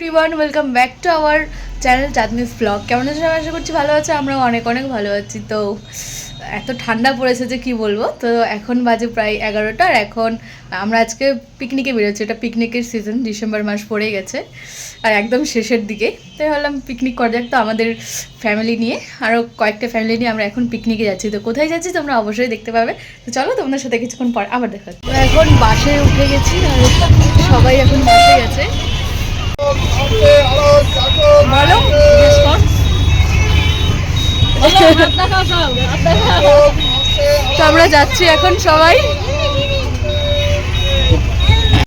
Everyone welcome back to our channel Chandni's blog কেমন আছে সবাই? আশা করছি ভালো আছে আমরা অনেক অনেক ভালো আছি। তো এত ঠান্ডা পড়েছে যে কি বলব? তো এখন বাজে প্রায় এগারোটা আর এখন আমরা আজকে পিকনিকে বেরোচ্ছি। এটা পিকনিকের সিজন ডিসেম্বর মাস পড়ে গেছে আর একদম শেষের দিকে। তাই ভাবলাম পিকনিক করা যাক তো আমাদের ফ্যামিলি নিয়ে। আরও কয়েকটা ফ্যামিলি নিয়ে আমরা এখন পিকনিকে যাচ্ছি। তো কোথায় যাচ্ছি তোমরা অবশ্যই দেখতে পাবে। তো চলো তোমাদের সাথে কিছুক্ষণ পর আবার দেখা। এখন বাসে উঠে গেছি, আর সবাই এখন বাসে গেছে তো আমরা যাচ্ছি এখন সবাই।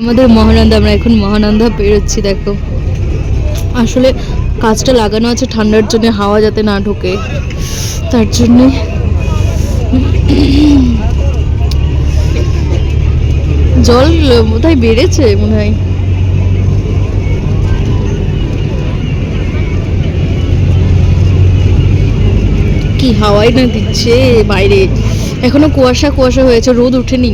আমাদের মহানন্দা, আমরা এখন মহানন্দা বেরোচ্ছি, দেখো। আসলে কাজটা লাগানো আছে ঠান্ডার জন্য, হাওয়া যাতে না ঢোকে। তার জন্যে। জল বোধহয় বেড়েছে মনে হয়? কি হাওয়াই না দিচ্ছে বাইরে। এখনও কুয়াশা কুয়াশা হয়েছে, রোদ ওঠেনি।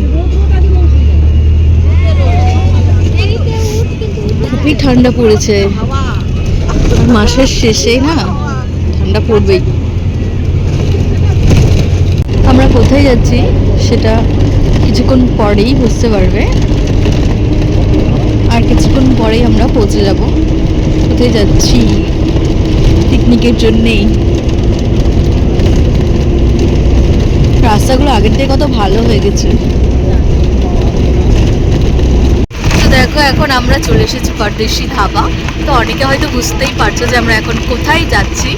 খুবই ঠান্ডা পড়েছে। মাসের শেষে, না? ঠান্ডা পড়বেই। আমরা কোথায় যাচ্ছি সেটা কিছুক্ষণ পরেই বুঝতে পারবে। আর কিছুক্ষণ পরেই আমরা পৌঁছে যাব। কোথায় যাচ্ছি? পিকনিকের জন্যেই। রাস্তাগুলো আগের থেকে কত ভালো হয়ে গেছে। দেখো, এখন আমরা চলে এসেছি পরদেশি ধাবা। তো অনেকে হয়তো বুঝতেই পারছ যে আমরা এখন কোথায় যাচ্ছি।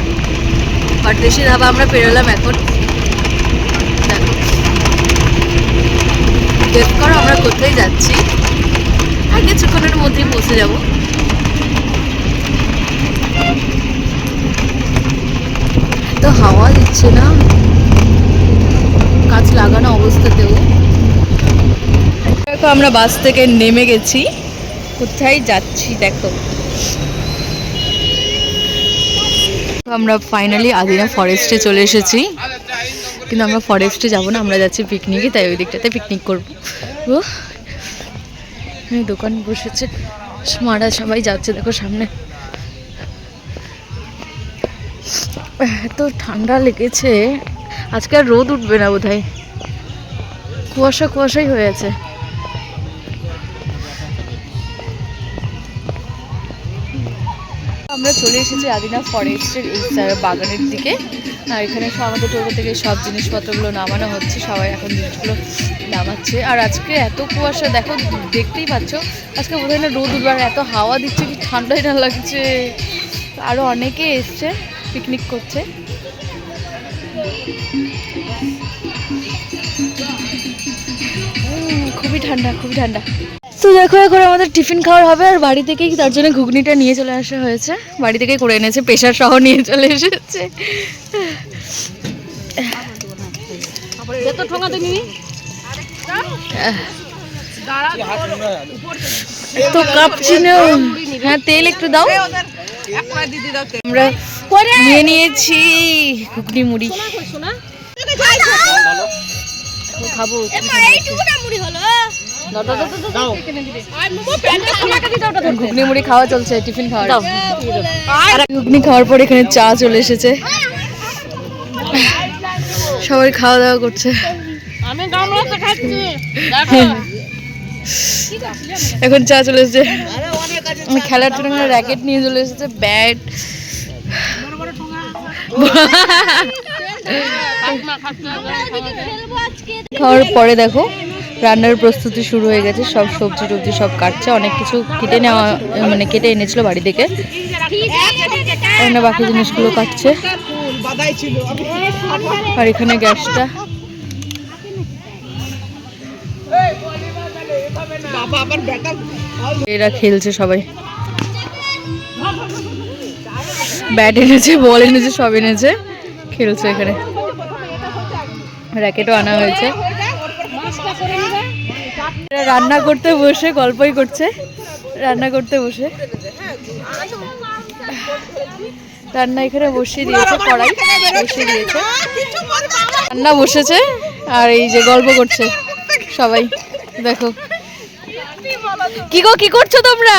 পরদেশি ধাবা আমরা পেরোলাম এখন। দেখো। করো আমরা কোথায় যাচ্ছি। আর কিছুক্ষণের মধ্যেই পৌঁছে যাব। তো হাওয়া দিচ্ছে না? কাজ লাগানো অবস্থাতেও। দেখো আমরা বাস থেকে নেমে গেছি। কোথায় যাচ্ছি দেখো। আমরা ফাইনালি আদিনা ফরেস্টে চলে এসেছি। কিন্তু আমরা ফরেস্টে যাব না, আমরা যাচ্ছি পিকনিকে তাই ওই দিকটাতে পিকনিক করব। দোকান বসেছে। মারা সবাই যাচ্ছে, দেখো সামনে। এত ঠান্ডা লেগেছে। আজকে আর রোদ উঠবে না বোধহয়। কুয়াশা কুয়াশাই হয়ে আছে। আমরা চলে এসেছি আদিনা ফরেস্টের এই বাগানের দিকে। আর এখানে সব আমাদের টোটো থেকে সব জিনিসপত্রগুলো নামানো হচ্ছে, সবাই এখন জিনিসগুলো নামাচ্ছে। আর আজকে এত কুয়াশা, দেখো, দেখতেই পাচ্ছ, আজকে বোধহয় না রোদ উঠবে, আর এত হাওয়া দিচ্ছে, কি ঠান্ডাই না লাগছে। আরও অনেকে এসছে পিকনিক করছে। খুবই ঠান্ডা খুবই ঠান্ডা। তো দেখো এখন আমাদের টিফিন খাওয়ার হবে আর বাড়ি থেকেই তার জন্য ঘুগনিটা নিয়ে চলে আসা হয়েছে। বাড়ি থেকেই করে এনেছে প্রেশার সহ নিয়ে চলে এসেছে। তো কাঁপছি না হ্যাঁ তেল একটু দাও। আমরা নিয়ে নিয়েছি। ঘুগনি মুড়ি। খাব। ঘুগনি মুড়ি খাওয়া চলছে টিফিন খাওয়া ঘুগনি খাওয়ার পর এখানে চা চলে এসেছে। সবাই খাওয়া দাওয়া করছে। আমি গামলাতে খাচ্ছি। এখন চা চলে এসেছে। খেলার জন্য র্যাকেট নিয়ে চলে এসেছে ব্যাট। খাওয়ার পরে দেখো রান্নার প্রস্তুতি শুরু হয়ে গেছে সব সবজি টবজি সব কাটছে অনেক কিছু কেটে নেওয়া মানে কেটে এনেছিল বাড়ি থেকে। এখানে বাকি জিনিসগুলো কাটছে। আর এখানে গ্যাসটা। এরা খেলছে সবাই। ব্যাট এনেছে, বল এনেছে, সব এনেছে। খেলছে এখানে। র্যাকেটও আনা হয়েছে। রান্না করতে বসে, গল্পই করছে। রান্না করতে বসে। রান্না এখানে বসিয়ে দিয়েছে, কড়াই বসিয়ে দিয়েছে। রান্না বসেছে, আর এই যে গল্প করছে সবাই। দেখো। কি গো, কি করছ তোমরা?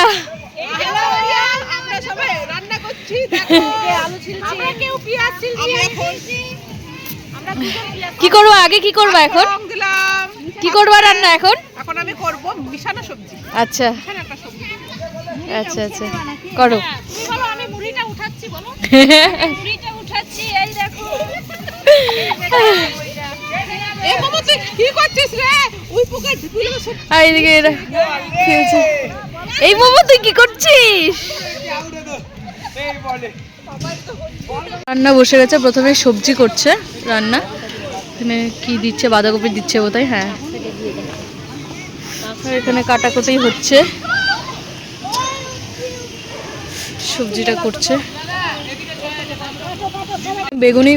আমরা কেউ পেঁয়াজ ছিলছি আমরা কি করব? আগে কি করব এখন? দিলাম। কি করব রান্না এখন? এখন আমি করব মিশানো সবজি। আচ্ছা। সবজি। আচ্ছা আচ্ছা। করো। তুমি বলো আমি মুড়িটা উঠাচ্ছি বলো। মুড়িটা উঠাচ্ছি এই দেখো। এই বাবা তুই কি করছিস রে? ওই পোকা সব এরা খেলছে এই বাবু তুই কি করছিস? রান্না বসে গেছে প্রথমে সবজি করছে রান্না। এখানে কি দিচ্ছে বাঁধাকপি দিচ্ছে বোধহয় হ্যাঁ। এখানে কাটাকুটি হচ্ছে। সবজিটা করছে। বেগুনি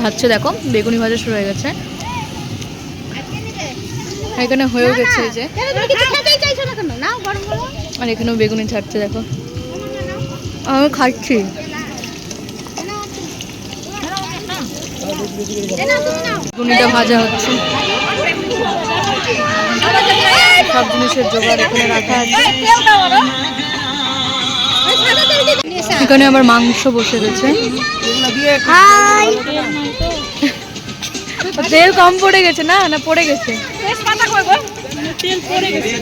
ভাজছে দেখো বেগুনি ভাজা শুরু হয়ে গেছে। এখানে হয়েও গেছে যে। আর এখানেও বেগুনি ছাড়ছে দেখো। আমি খাচ্ছি। বেগুনিটা ভাজা হচ্ছে। সব জিনিসের জোগাড় এখানে রাখা আছে। এখানে আবার মাংস বসে গেছে তেল কম পড়ে গেছে না? না পড়ে গেছে। তেল পড়ে গেছে।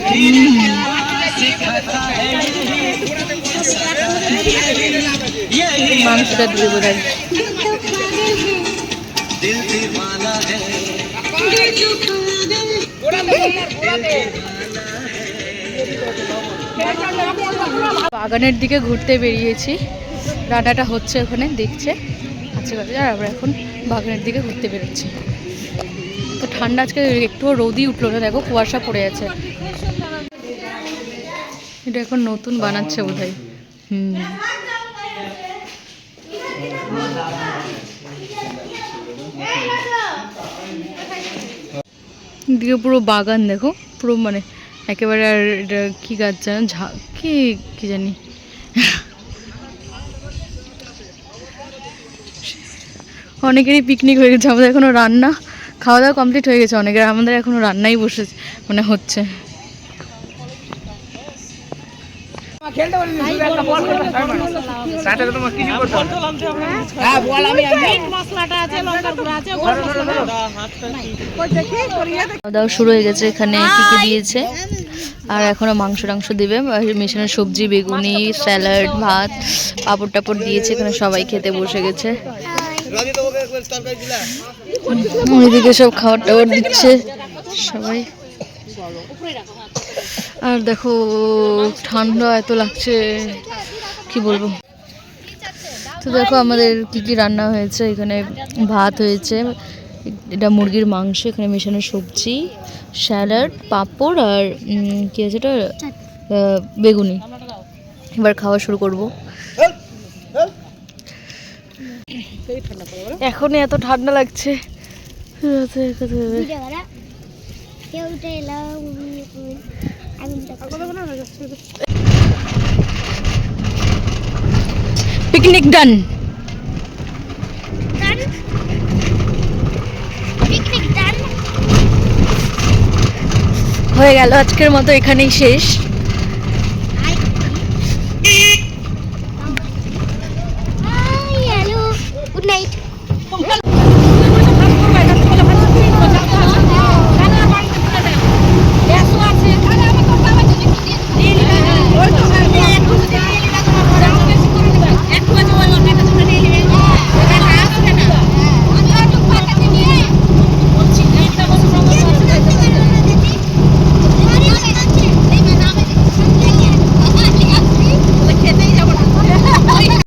মাংসটা দিয়ে বোধ হয় বাগানের দিকে ঘুরতে বেরিয়েছি। রান্নাটা হচ্ছে ওখানে, দেখছে। আচ্ছা কথা আর আমরা এখন বাগানের দিকে ঘুরতে বেরোচ্ছি। তো ঠান্ডা আজকে একটুও রোদই উঠল না, দেখো, কুয়াশা পড়ে আছে। এটা এখন নতুন বানাচ্ছে বোধহয়। হুম। দিকে পুরো বাগান দেখো। পুরো মানে একেবারে আর এটা কি গাছ জানো ঝা, কি কি জানি। অনেকেরই পিকনিক হয়ে গেছে, আমাদের এখনও রান্না, খাওয়া দাওয়া কমপ্লিট হয়ে গেছে, অনেকের আমাদের এখনও রান্নাই বসেছে মানে হচ্ছে মিট মশলাটা আছে লঙ্কার গুঁড়া আছে গরম মশলাটা ওই দেখি করিয়ে দেখ খাওয়া দাওয়া শুরু হয়ে গেছে এখানে কি কি দিয়েছে? আর এখনও মাংস টাংস দেবে মেশানো সবজি বেগুনি স্যালাড ভাত পাপড় টাপড় দিয়েছে এখানে সবাই খেতে বসে গেছে। ওইদিকে সব খাবার টাবার দিচ্ছে সবাই। আর দেখো ঠান্ডা এত লাগছে কি বলব? তো দেখো আমাদের কি কি রান্না হয়েছে এখানে ভাত হয়েছে এটা মুরগির মাংস এখানে মেশানো সবজি স্যালাড পাঁপড় আর কি আছে এটা? বেগুনি। এবার খাওয়া শুরু করব। এখনই এত ঠান্ডা লাগছে। রাতে done. হবে। পিকনিক ডান হয়ে গেল আজকের মতো এখানেই শেষ।